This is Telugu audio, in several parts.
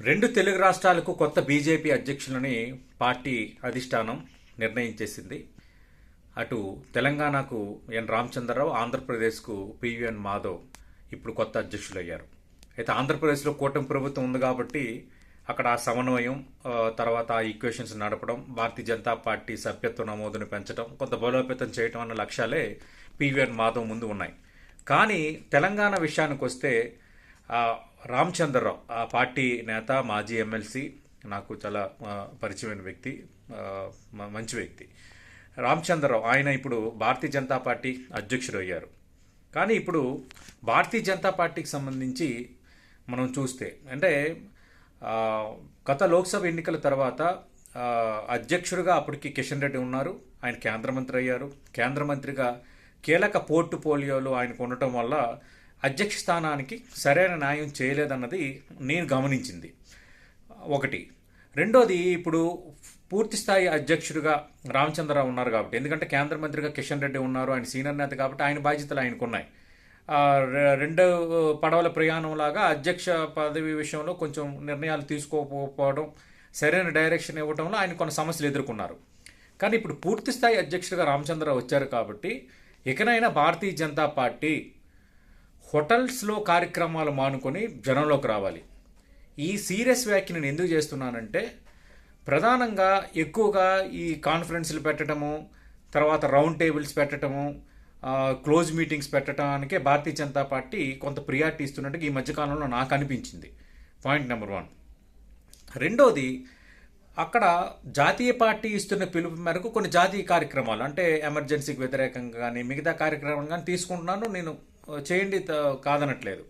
రెండు తెలుగు రాష్ట్రాలకు కొత్త బీజేపీ అధ్యక్షులని పార్టీ అధిష్టానం నిర్ణయించేసింది అటు తెలంగాణకు ఎన్ రామచంద్రరావు ఆంధ్రప్రదేశ్కు పివిఎన్ మాధవ్ ఇప్పుడు కొత్త అధ్యక్షులు అయ్యారు అయితే ఆంధ్రప్రదేశ్లో కూటమి ప్రభుత్వం ఉంది కాబట్టి అక్కడ ఆ సమన్వయం తర్వాత ఆ ఈక్వేషన్స్ నడపడం భారతీయ జనతా పార్టీ సభ్యత్వ నమోదును పెంచడం కొంత బలోపేతం చేయడం అన్న లక్ష్యాలే పివిఎన్ మాధవ్ ముందు ఉన్నాయి. కానీ తెలంగాణ విషయానికి వస్తే రామచంద్రరావు ఆ పార్టీ నేత మాజీ ఎమ్మెల్సీ నాకు చాలా పరిచయమైన వ్యక్తి మంచి వ్యక్తి. రామచంద్రరావు ఆయన ఇప్పుడు భారతీయ జనతా పార్టీ అధ్యక్షుడు అయ్యారు కానీ ఇప్పుడు భారతీయ జనతా పార్టీకి సంబంధించి మనం చూస్తే అంటే గత లోక్సభ ఎన్నికల తర్వాత అధ్యక్షుడిగా అప్పటికి కిషన్ రెడ్డి ఉన్నారు. ఆయన కేంద్ర మంత్రి అయ్యారు. కేంద్ర మంత్రిగా కీలక పోర్టుపోలియోలు ఆయనకు ఉండటం వల్ల అధ్యక్ష స్థానానికి సరైన న్యాయం చేయలేదన్నది నేను గమనించింది. ఒకటి. రెండోది ఇప్పుడు పూర్తి స్థాయి అధ్యక్షుడిగా రామచంద్రరావు ఉన్నారు కాబట్టి ఎందుకంటే కేంద్ర మంత్రిగా కిషన్ రెడ్డి ఉన్నారు ఆయన సీనియర్ నేత కాబట్టి ఆయన బాధ్యతలు ఆయనకు ఉన్నాయి రెండు పడవల ప్రయాణం లాగా అధ్యక్ష పదవి విషయంలో కొంచెం నిర్ణయాలు తీసుకోకపోవడం సరైన డైరెక్షన్ ఇవ్వడంలో ఆయన కొన్ని సమస్యలు ఎదుర్కొన్నారు. కానీ ఇప్పుడు పూర్తిస్థాయి అధ్యక్షుడిగా రామచంద్రరావు వచ్చారు కాబట్టి ఇకనైనా భారతీయ జనతా పార్టీ హోటల్స్లో కార్యక్రమాలు మానుకొని జనంలోకి రావాలి. ఈ సీరియస్ వ్యాఖ్య నేను ఎందుకు చేస్తున్నానంటే ప్రధానంగా ఎక్కువగా ఈ కాన్ఫరెన్స్లు పెట్టడము తర్వాత రౌండ్ టేబుల్స్ పెట్టడము క్లోజ్ మీటింగ్స్ పెట్టడానికే భారతీయ జనతా పార్టీ కొంత ప్రియారిటీ ఇస్తున్నట్టుగా ఈ మధ్యకాలంలో నాకు అనిపించింది. Point number one. రెండోది అక్కడ జాతీయ పార్టీ ఇస్తున్న పిలుపు మేరకు కొన్ని జాతీయ కార్యక్రమాలు అంటే ఎమర్జెన్సీకి వ్యతిరేకంగా కానీ మిగతా కార్యక్రమాలు కానీ తీసుకుంటున్నాను. నేను చేయండి కాదనట్లేదు.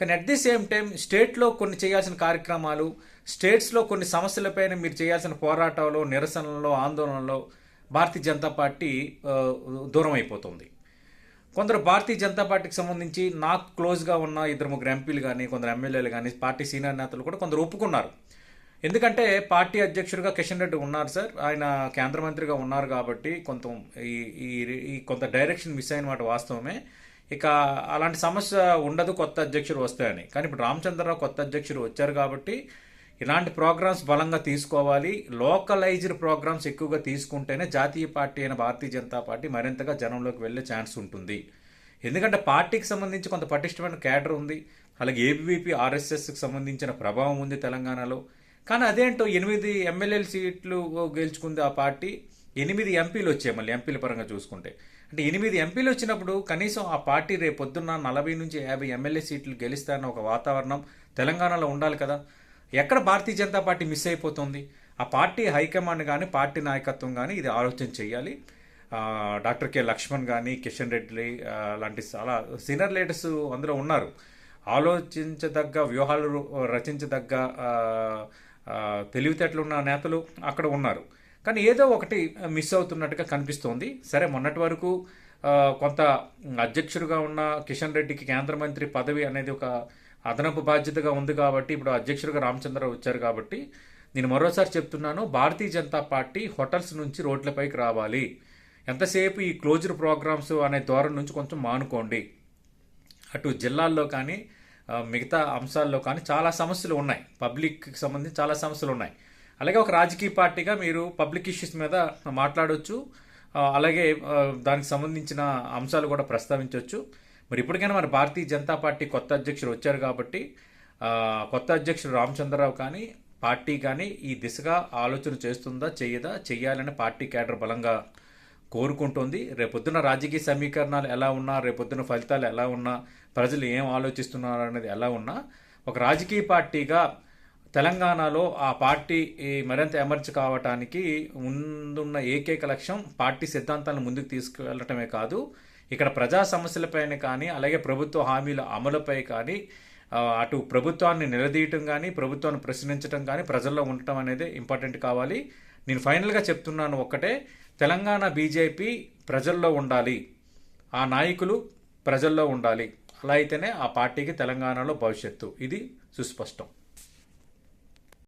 కానీ అట్ ది సేమ్ టైం స్టేట్లో కొన్ని చేయాల్సిన కార్యక్రమాలు స్టేట్స్లో కొన్ని సమస్యలపైన మీరు చేయాల్సిన పోరాటాలు నిరసనలో ఆందోళనలో భారతీయ జనతా పార్టీ దూరం అయిపోతుంది. కొందరు భారతీయ జనతా పార్టీకి సంబంధించి నాకు క్లోజ్గా ఉన్న ఇద్దరు ముగ్గురు ఎంపీలు కానీ కొందరు ఎమ్మెల్యేలు కానీ పార్టీ సీనియర్ నేతలు కూడా కొందరు ఒప్పుకున్నారు. ఎందుకంటే పార్టీ అధ్యక్షుడిగా కిషన్ రెడ్డి ఉన్నారు సార్. ఆయన కేంద్ర మంత్రిగా ఉన్నారు కాబట్టి కొంత ఈ- ఈ కొంత డైరెక్షన్ మిస్ అయిన మాట వాస్తవమే. ఇక అలాంటి సమస్య ఉండదు కొత్త అధ్యక్షుడు వస్తాయని. కానీ ఇప్పుడు రామచంద్రరావు కొత్త అధ్యక్షుడు వచ్చారు కాబట్టి ఇలాంటి ప్రోగ్రామ్స్ బలంగా తీసుకోవాలి. లోకలైజ్డ్ ప్రోగ్రామ్స్ ఎక్కువగా తీసుకుంటేనే జాతీయ పార్టీ అయిన భారతీయ జనతా పార్టీ మరింతగా జనంలోకి వెళ్ళే ఛాన్స్ ఉంటుంది. ఎందుకంటే పార్టీకి సంబంధించి కొంత పటిష్టమైన క్యాడర్ ఉంది. అలాగే ఏబీవీపీ ఆర్ఎస్ఎస్కి సంబంధించిన ప్రభావం ఉంది తెలంగాణలో. కానీ అదేంటో ఎనిమిది ఎమ్మెల్యేల సీట్లు గెలుచుకుంది ఆ పార్టీ. ఎనిమిది ఎంపీలు వచ్చాయి మళ్ళీ ఎంపీల పరంగా చూసుకుంటే. అంటే ఎనిమిది ఎంపీలు వచ్చినప్పుడు కనీసం ఆ పార్టీ రేపు పొద్దున్న నలభై నుంచి యాభై ఎమ్మెల్యే సీట్లు గెలుస్తారన్న ఒక వాతావరణం తెలంగాణలో ఉండాలి కదా. ఎక్కడ భారతీయ జనతా పార్టీ మిస్ అయిపోతుంది? ఆ పార్టీ హైకమాండ్ కానీ పార్టీ నాయకత్వం కానీ ఇది ఆలోచన చేయాలి. డాక్టర్ కె లక్ష్మణ్ కానీ కిషన్ రెడ్డి లాంటి చాలా సీనియర్ లీడర్స్ అందులో ఉన్నారు. ఆలోచించదగ్గ వ్యూహాలు రచించదగ్గ తెలివితేటలు ఉన్న నేతలు అక్కడ ఉన్నారు. కానీ ఏదో ఒకటి మిస్ అవుతున్నట్టుగా కనిపిస్తోంది. సరే మొన్నటి వరకు కొంత అధ్యక్షుడిగా ఉన్న కిషన్ రెడ్డికి కేంద్ర మంత్రి పదవి అనేది ఒక అదనపు బాధ్యతగా ఉంది కాబట్టి ఇప్పుడు అధ్యక్షుడిగా రామచంద్రరావు వచ్చారు కాబట్టి నేను మరోసారి చెప్తున్నాను భారతీయ జనతా పార్టీ హోటల్స్ నుంచి రోడ్లపైకి రావాలి. ఎంతసేపు ఈ క్లోజర్ ప్రోగ్రామ్స్ అనే ధోరణి నుంచి కొంచెం మానుకోండి. అటు జిల్లాల్లో కానీ మిగతా అంశాల్లో కానీ చాలా సమస్యలు ఉన్నాయి. పబ్లిక్కి సంబంధించి చాలా సమస్యలు ఉన్నాయి. అలాగే ఒక రాజకీయ పార్టీగా మీరు పబ్లిక్ ఇష్యూస్ మీద మాట్లాడవచ్చు అలాగే దానికి సంబంధించిన అంశాలు కూడా ప్రస్తావించవచ్చు మరి ఇప్పటికైనా మరి భారతీయ జనతా పార్టీ కొత్త అధ్యక్షుడు వచ్చారు కాబట్టి కొత్త అధ్యక్షుడు రామచంద్రరావు కానీ పార్టీ కానీ ఈ దిశగా ఆలోచన చేస్తుందా చేయదా చేయాలని పార్టీ కేడర్ బలంగా కోరుకుంటోంది. రేపొద్దున రాజకీయ సమీకరణాలు ఎలా ఉన్నా రేపొద్దున ఫలితాలు ఎలా ఉన్నా ప్రజలు ఏం ఆలోచిస్తున్నారు అనేది ఎలా ఉన్నా ఒక రాజకీయ పార్టీగా తెలంగాణలో ఆ పార్టీ ఈ మరింత ఎమర్జ్ కావటానికి ముందున్న ఏకైక లక్ష్యం పార్టీ సిద్ధాంతాలను ముందుకు తీసుకువెళ్ళటమే కాదు ఇక్కడ ప్రజా సమస్యలపైన కానీ అలాగే ప్రభుత్వ హామీల అమలుపై కానీ అటు ప్రభుత్వాన్ని నిలదీయటం కానీ ప్రభుత్వాన్ని ప్రశ్నించడం కానీ ప్రజల్లో ఉండటం అనేది ఇంపార్టెంట్ కావాలి. నేను ఫైనల్గా చెప్తున్నాను ఒక్కటే తెలంగాణ బీజేపీ ప్రజల్లో ఉండాలి. ఆ నాయకులు ప్రజల్లో ఉండాలి. అలా అయితేనే ఆ పార్టీకి తెలంగాణలో భవిష్యత్తు. ఇది సుస్పష్టం.